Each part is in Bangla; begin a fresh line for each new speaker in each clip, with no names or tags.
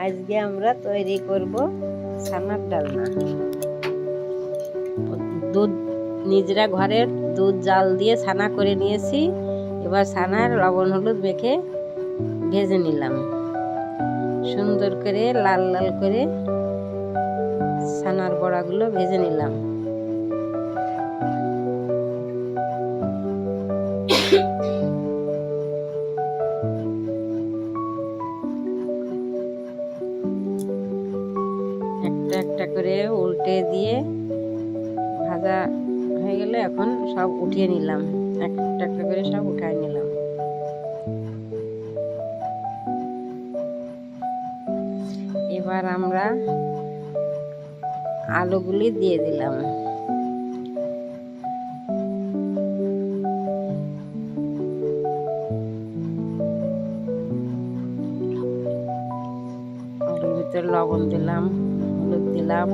আজকে আমরা তৈরি করব ছানার ডালনা। দুধ, নিজেরা ঘরের দুধ, জাল দিয়ে ছানা করে নিয়েছি। এবার ছানার লবণ হলুদ মেখে ভেজে নিলাম। সুন্দর করে লাল লাল করে ছানার বড়াগুলো ভেজে নিলাম। একটা করে উল্টে দিয়ে ভাজা হয়ে গেলে এখন সব উঠিয়ে নিলাম। একটা একটা করে সব উঠায় নিলাম। এবার আমরা আলুগুলি দিয়ে দিলাম। লবণ দিলাম। দিলাম।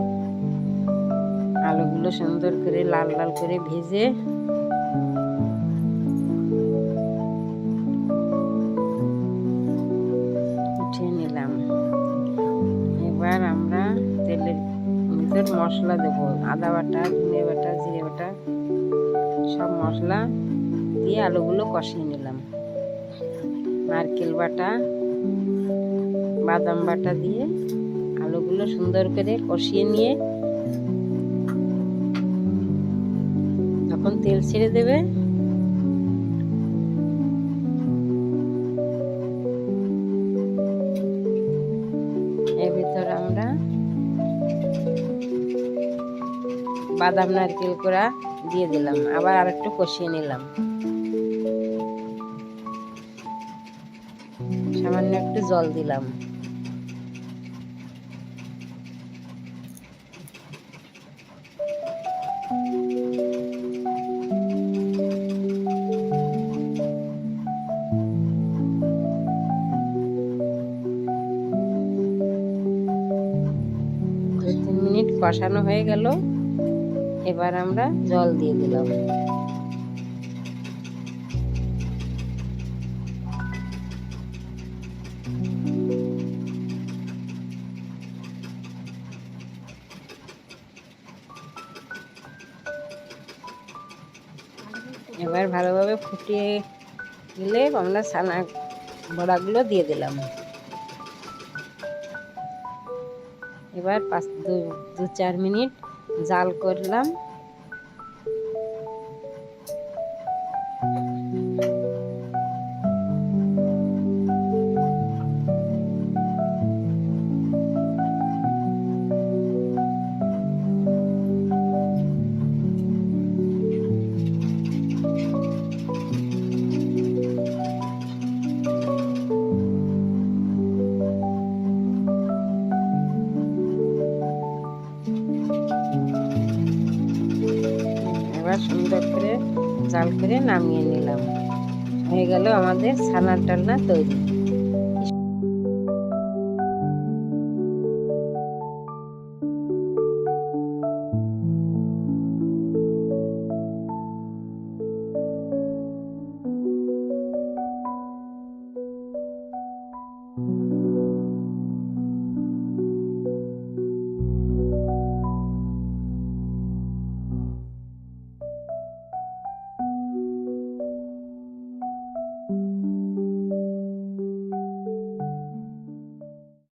আলুগুলো সুন্দর করে লাল লাল করে ভেজে উঠিয়ে নিলাম। এবার আমরা তেলের ভিতর মশলা দেবো। আদা বাটা, ধনে বাটা, জিরে বাটা সব মশলা দিয়ে আলুগুলো কষিয়ে নিলাম। নারকেল বাটা, বাদাম বাটা দিয়ে আলুগুলো সুন্দর করে কষিয়ে নিয়ে যখন তেল ছেড়ে দেবে। এর ভিতর আমরা বাদাম, নারকেল করা দিয়ে দিলাম। আবার আরেকটু কষিয়ে নিলাম। সামান্য একটু জল দিলাম। দু তিন মিনিট কষানো হয়ে গেল। এবার আমরা জল দিয়ে দিলাম। এবার ভালোভাবে ফুটিয়ে দিলে আমরা ছানা বড়াগুলো দিয়ে দিলাম। এবার পাঁচ দু চার মিনিট জাল করলাম। সুন্দর করে জাল করে নামিয়ে নিলাম। হয়ে গেল আমাদের ছানার ডালনা তৈরি।